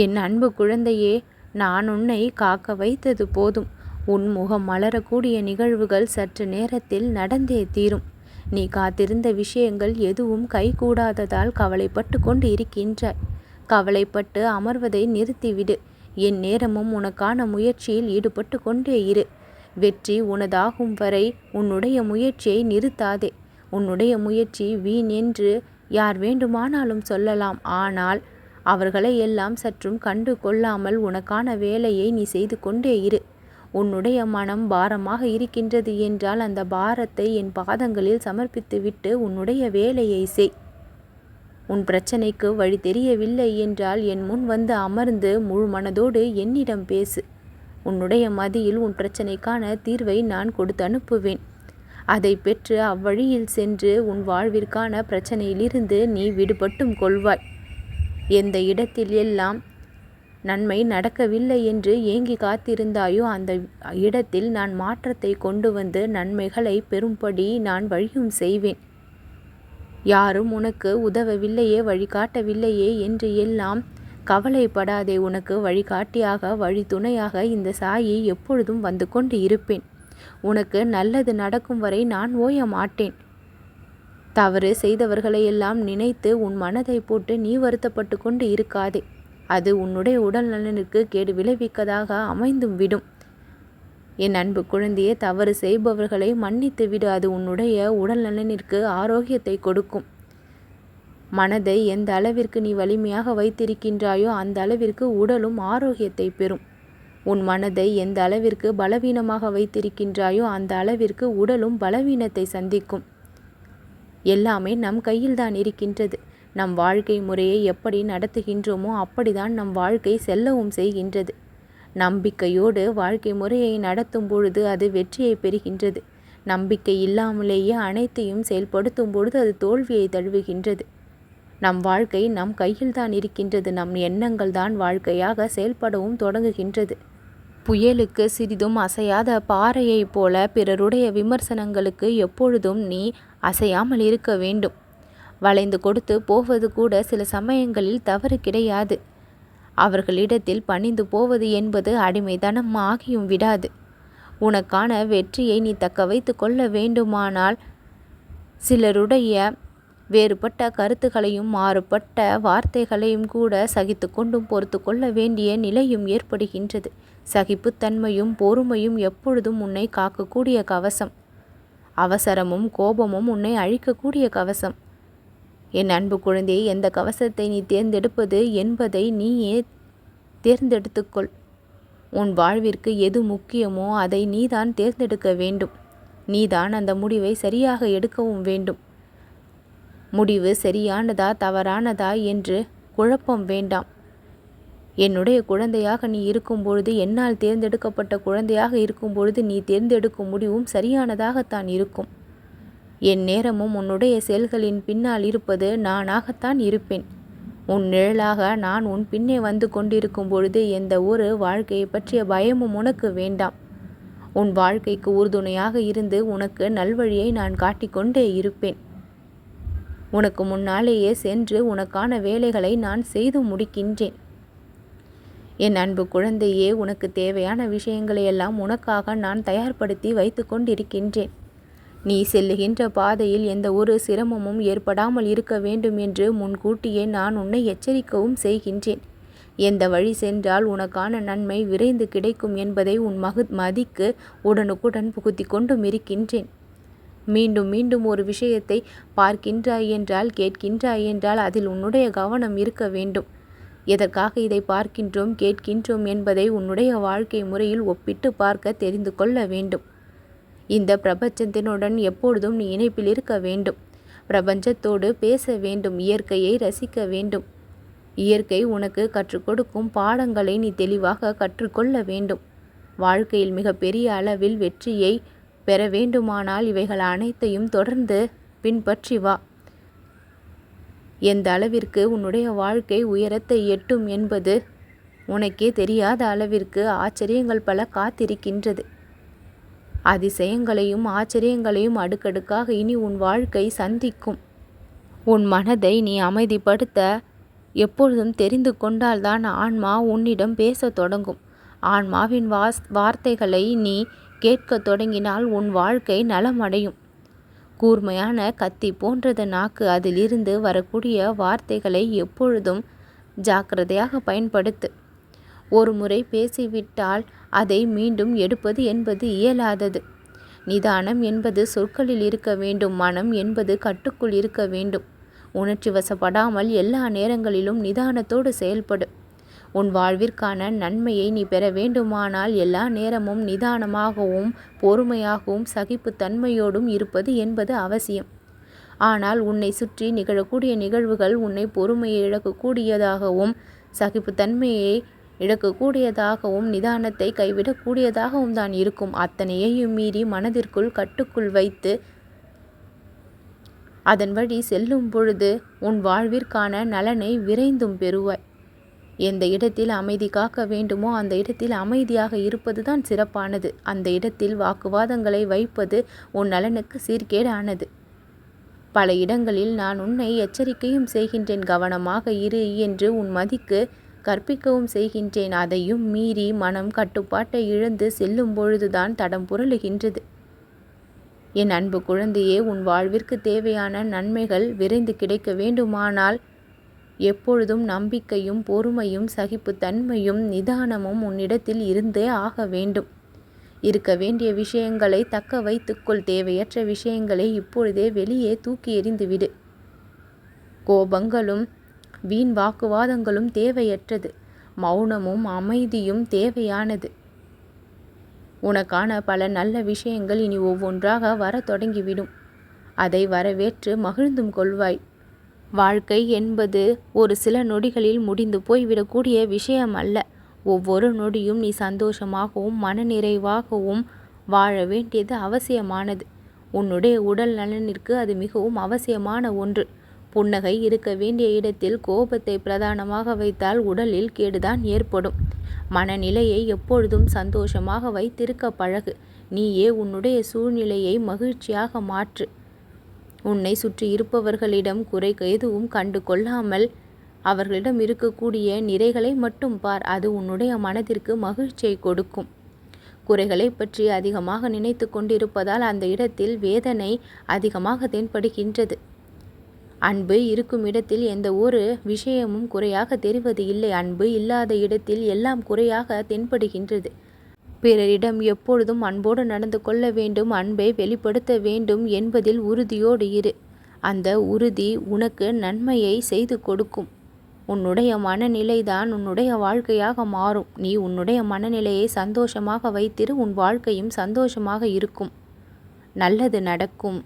என் அன்பு குழந்தையே நான் உன்னை காக்க வைத்தது போதும். உன் முகம் மலரக்கூடிய நிகழ்வுகள் சற்று நேரத்தில் நடந்தே தீரும். நீ காத்திருந்த விஷயங்கள் எதுவும் கைகூடாததால் கவலைப்பட்டு கொண்டு இருக்கின்றாய் கவலைப்பட்டு அமர்வதை நிறுத்திவிடு. என் நேரமும் உனக்கான முயற்சியில் ஈடுபட்டு கொண்டே இரு. வெற்றி உனதாகும் வரை உன்னுடைய முயற்சியை நிறுத்தாதே. உன்னுடைய முயற்சி வீண் என்று யார் வேண்டுமானாலும் சொல்லலாம். ஆனால் அவர்களை எல்லாம் சற்றும் கண்டு கொள்ளாமல் உனக்கான வேலையை நீ செய்து கொண்டே இரு. உன்னுடைய மனம் பாரமாக இருக்கின்றது என்றால் அந்த பாரத்தை என் பாதங்களில் சமர்ப்பித்துவிட்டு உன்னுடைய வேலையை செய். உன் பிரச்சனைக்கு வழி தெரியவில்லை என்றால் என் முன் வந்து அமர்ந்து முழு மனதோடு என்னிடம் பேசு. உன்னுடைய மதியில் உன் பிரச்சனைக்கான தீர்வை நான் கொடுத்து அனுப்புவேன். அதை பெற்று அவ்வழியில் சென்று உன் வாழ்விற்கான பிரச்சனையிலிருந்து நீ விடுபட்டும் கொள்வாய். எந்த இடத்தில் எல்லாம் நன்மை நடக்கவில்லை என்று ஏங்கி காத்திருந்தாயோ அந்த இடத்தில் நான் மாற்றத்தை கொண்டு வந்து நன்மைகளை பெறும்படி நான் வழியும் செய்வேன். யாரும் உனக்கு உதவவில்லையே வழிகாட்டவில்லையே என்று எல்லாம் கவலைப்படாதே உனக்கு வழிகாட்டியாக வழித்துணையாக இந்த சாயை எப்பொழுதும் வந்து கொண்டு இருப்பேன். உனக்கு நல்லது நடக்கும் வரை நான் ஓய மாட்டேன். தவறு செய்தவர்களை எல்லாம் நினைத்து உன் மனதை போட்டு நீ வருத்தப்பட்டு கொண்டு இருக்காதே. அது உன்னுடைய உடல் நலனுக்கு கேடு விளைவிக்கதாக அமைந்தும் விடும். என் அன்பு குழந்தையே தவறு செய்பவர்களை மன்னித்து விடு. அது உன்னுடைய உடல் நலனிற்கு ஆரோக்கியத்தை கொடுக்கும். மனதை எந்த அளவிற்கு நீ வலிமையாக வைத்திருக்கின்றாயோ அந்த அளவிற்கு உடலும் ஆரோக்கியத்தை பெறும். உன் மனதை எந்த அளவிற்கு பலவீனமாக வைத்திருக்கின்றாயோ அந்த அளவிற்கு உடலும் பலவீனத்தை சந்திக்கும். எல்லாமே நம் கையில் தான் இருக்கின்றது. நம் வாழ்க்கை முறையை எப்படி நடத்துகின்றோமோ அப்படிதான் நம் வாழ்க்கை செல்லவும் செய்கின்றது. நம்பிக்கையோடு வாழ்க்கை முறையை நடத்தும் பொழுது அது வெற்றியை பெறுகின்றது. நம்பிக்கை இல்லாமலேயே அனைத்தையும் செயல்படுத்தும் பொழுது அது தோல்வியை தழுவுகின்றது. நம் வாழ்க்கை நம் கையில்தான் இருக்கின்றது. நம் எண்ணங்கள் தான் வாழ்க்கையாக செயல்படவும் தொடங்குகின்றது. புயலுக்கு சிறிதும் அசையாத பாறையைப் போல பிறருடைய விமர்சனங்களுக்கு எப்பொழுதும் நீ அசையாமல் இருக்க வேண்டும். வளைந்து கொடுத்து போவது கூட சில சமயங்களில் தவறு கிடையாது. அவர்களிடத்தில் பணிந்து போவது என்பது அடிமைத்தனம் ஆகியும் விடாது. உனக்கான வெற்றியை நீ தக்க வைத்து கொள்ள வேண்டுமானால் சிலருடைய வேறுபட்ட கருத்துக்களையும் மாறுபட்ட வார்த்தைகளையும் கூட சகித்து கொண்டும் பொறுத்து கொள்ள வேண்டிய நிலையும் ஏற்படுகின்றது. சகிப்புத்தன்மையும் பொறுமையும் எப்பொழுதும் உன்னை காக்கக்கூடிய கவசம். அவசரமும் கோபமும் உன்னை அழிக்கக்கூடிய கவசம். என் அன்பு குழந்தையை எந்த கவசத்தை நீ தேர்ந்தெடுப்பது என்பதை நீயே தேர்ந்தெடுத்துக்கொள். உன் வாழ்விற்கு எது முக்கியமோ அதை நீதான் தேர்ந்தெடுக்க வேண்டும். நீதான் அந்த முடிவை சரியாக எடுக்கவும் வேண்டும். முடிவு சரியானதா தவறானதா என்று குழப்பம் வேண்டாம். என்னுடைய குழந்தையாக நீ இருக்கும் பொழுது என்னால் தேர்ந்தெடுக்கப்பட்ட குழந்தையாக இருக்கும் பொழுது நீ தேர்ந்தெடுக்கும் முடிவும் சரியானதாகத்தான் இருக்கும். என் நேரமும் உன்னுடைய செயல்களின் பின்னால் இருப்பது நானாகத்தான் இருப்பேன். உன் நிழலாக நான் உன் பின்னே வந்து கொண்டிருக்கும் பொழுது எந்த ஒரு வாழ்க்கையை பற்றிய பயமும் உனக்கு வேண்டாம். உன் வாழ்க்கைக்கு உறுதுணையாக இருந்து உனக்கு நல்வழியை நான் காட்டிக்கொண்டே இருப்பேன். உனக்கு முன்னாலேயே சென்று உனக்கான வேலைகளை நான் செய்து முடிக்கின்றேன். என் அன்பு குழந்தையே உனக்கு தேவையான விஷயங்களையெல்லாம் உனக்காக நான் தயார்படுத்தி வைத்து கொண்டிருக்கின்றேன். நீ செல்லுகின்ற பாதையில் எந்த ஒரு சிரமமும் ஏற்படாமல் இருக்க வேண்டும் என்று முன்கூட்டியே நான் உன்னை எச்சரிக்கவும் செய்கின்றேன். எந்த வழி சென்றால் உனக்கான நன்மை விரைந்து கிடைக்கும் என்பதை உன் மகு மதிக்கு உடனுக்குடன் புகுத்தி கொண்டும் இருக்கின்றேன். மீண்டும் மீண்டும் ஒரு விஷயத்தை பார்க்கின்றாய் என்றால் கேட்கின்றாய் என்றால் அதில் உன்னுடைய கவனம் இருக்க வேண்டும். எதற்காக இதை பார்க்கின்றோம் கேட்கின்றோம் என்பதை உன்னுடைய வாழ்க்கை முறையில் ஒப்பிட்டு பார்க்க தெரிந்து கொள்ள வேண்டும். இந்த பிரபஞ்சத்தினுடன் எப்பொழுதும் நீ இணைப்பில் இருக்க வேண்டும். பிரபஞ்சத்தோடு பேச வேண்டும் இயற்கையை ரசிக்க வேண்டும். இயற்கை உனக்கு கற்றுக் கொடுக்கும் பாடங்களை நீ தெளிவாக கற்றுக்கொள்ள வேண்டும். வாழ்க்கையில் மிகப்பெரிய அளவில் வெற்றியை பெற வேண்டுமானால் இவைகள் அனைத்தையும் தொடர்ந்து பின்பற்றி வா. எந்த அளவிற்கு உன்னுடைய வாழ்க்கை உயரத்தை எட்டும் என்பது உனக்கே தெரியாத அளவிற்கு ஆச்சரியங்கள் பல காத்திருக்கின்றது. அதிசயங்களையும் ஆச்சரியங்களையும் அடுக்கடுக்காக இனி உன் வாழ்க்கை சந்திக்கும். உன் மனதை நீ அமைதிப்படுத்த எப்பொழுதும் தெரிந்து கொண்டால்தான் ஆன்மா உன்னிடம் பேசத் தொடங்கும். ஆன்மாவின் வாஸ் வார்த்தைகளை நீ கேட்கத் தொடங்கினால் உன் வாழ்க்கை நலமடையும். கூர்மையான கத்தி போன்றது நாக்கு. அதிலிருந்து வரக்கூடிய வார்த்தைகளை எப்பொழுதும் ஜாக்கிரதையாக பயன்படுத்து. ஒரு முறை பேசிவிட்டால் அதை மீண்டும் எடுப்பது என்பது இயலாதது. நிதானம் என்பது சொற்களில் இருக்க வேண்டும். மனம் என்பது கட்டுக்குள் இருக்க வேண்டும். உணர்ச்சி வசப்படாமல் எல்லா நேரங்களிலும் நிதானத்தோடு செயல்படு. உன் வாழ்விற்கான நன்மையை நீ பெற வேண்டுமானால் எல்லா நேரமும் நிதானமாகவும் பொறுமையாகவும் சகிப்புத்தன்மையோடும் இருப்பது என்பது அவசியம். ஆனால் உன்னை சுற்றி நிகழக்கூடிய நிகழ்வுகள் உன்னை பொறுமையை இழக்கக்கூடியதாகவும் சகிப்புத்தன்மையை இழக்கக்கூடியதாகவும் நிதானத்தை கைவிடக்கூடியதாகவும் தான் இருக்கும். அத்தனையையும் மீறி மனதிற்குள் கட்டுக்குள் வைத்து அதன் வழி செல்லும் பொழுது உன் வாழ்விற்கான நலனை விரைந்தும் பெறுவாய். எந்த இடத்தில் அமைதி காக்க வேண்டுமோ அந்த இடத்தில் அமைதியாக இருப்பது தான் சிறப்பானது. அந்த இடத்தில் வாக்குவாதங்களை வைப்பது உன் நலனுக்கு சீர்கேடானது. பல இடங்களில் நான் உன்னை எச்சரிக்கையும் செய்கின்றேன். கவனமாக இரு என்று உன் மதிக்கு கற்பிக்கவும் செய்கின்றேன். அதையும் மீறி மனம் கட்டுப்பாட்டை இழந்து செல்லும் பொழுதுதான் தடம் புரளுகின்றது. என் அன்பு குழந்தையே உன் வாழ்விற்கு தேவையான நன்மைகள் விரைந்து கிடைக்க வேண்டுமானால் எப்பொழுதும் நம்பிக்கையும் பொறுமையும் சகிப்புத்தன்மையும் நிதானமும் உன்னிடத்தில் இருந்தே ஆக வேண்டும். இருக்க வேண்டிய விஷயங்களை தக்க வைத்துக்கொள். தேவையற்ற விஷயங்களை இப்பொழுதே வெளியே தூக்கி எறிந்துவிடு கோபங்களும் வீண் வாக்குவாதங்களும் தேவையற்றது. மௌனமும் அமைதியும் தேவையானது. உனக்கான பல நல்ல விஷயங்கள் இனி ஒவ்வொன்றாக வரத் தொடங்கிவிடும். அதை வரவேற்று மகிழ்ந்தும் கொள்வாய். வாழ்க்கை என்பது ஒரு சில நொடிகளில் முடிந்து போய்விடக்கூடிய விஷயம் அல்ல. ஒவ்வொரு நொடியும் நீ சந்தோஷமாகவும் மனநிறைவாகவும் வாழ வேண்டியது அவசியமானது. உன்னுடைய உடல் நலனிற்கு அது மிகவும் அவசியமான ஒன்று. புன்னகை இருக்க வேண்டிய இடத்தில் கோபத்தை பிரதானமாக வைத்தால் உடலில் கேடுதான் ஏற்படும். மனநிலையை எப்பொழுதும் சந்தோஷமாக வைத்திருக்க பழகு. நீயே உன்னுடைய சூழ்நிலையை மகிழ்ச்சியாக மாற்று. உன்னை சுற்றி இருப்பவர்களிடம் குறை எதுவும் கண்டு கொள்ளாமல் அவர்களிடம் இருக்கக்கூடிய நிறைகளை மட்டும் பார். அது உன்னுடைய மனதிற்கு மகிழ்ச்சியை கொடுக்கும். குறைகளை பற்றி அதிகமாக நினைத்து கொண்டிருப்பதால் அந்த இடத்தில் வேதனை அதிகமாக தென்படுகின்றது. அன்பு இருக்கும் இடத்தில் எந்த ஒரு விஷயமும் குறையாக தெரிவது இல்லை. அன்பு இல்லாத இடத்தில் எல்லாம் குறையாக தென்படுகின்றது. பிறரிடம் எப்பொழுதும் அன்போடு நடந்து கொள்ள வேண்டும் அன்பை வெளிப்படுத்த வேண்டும் என்பதில் உறுதியோடு இரு. அந்த உறுதி உனக்கு நன்மையை செய்து கொடுக்கும். உன்னுடைய மனநிலைதான் உன்னுடைய வாழ்க்கையாக மாறும். நீ உன்னுடைய மனநிலையை சந்தோஷமாக வைத்திரு உன் வாழ்க்கையும் சந்தோஷமாக இருக்கும். நல்லது நடக்கும்.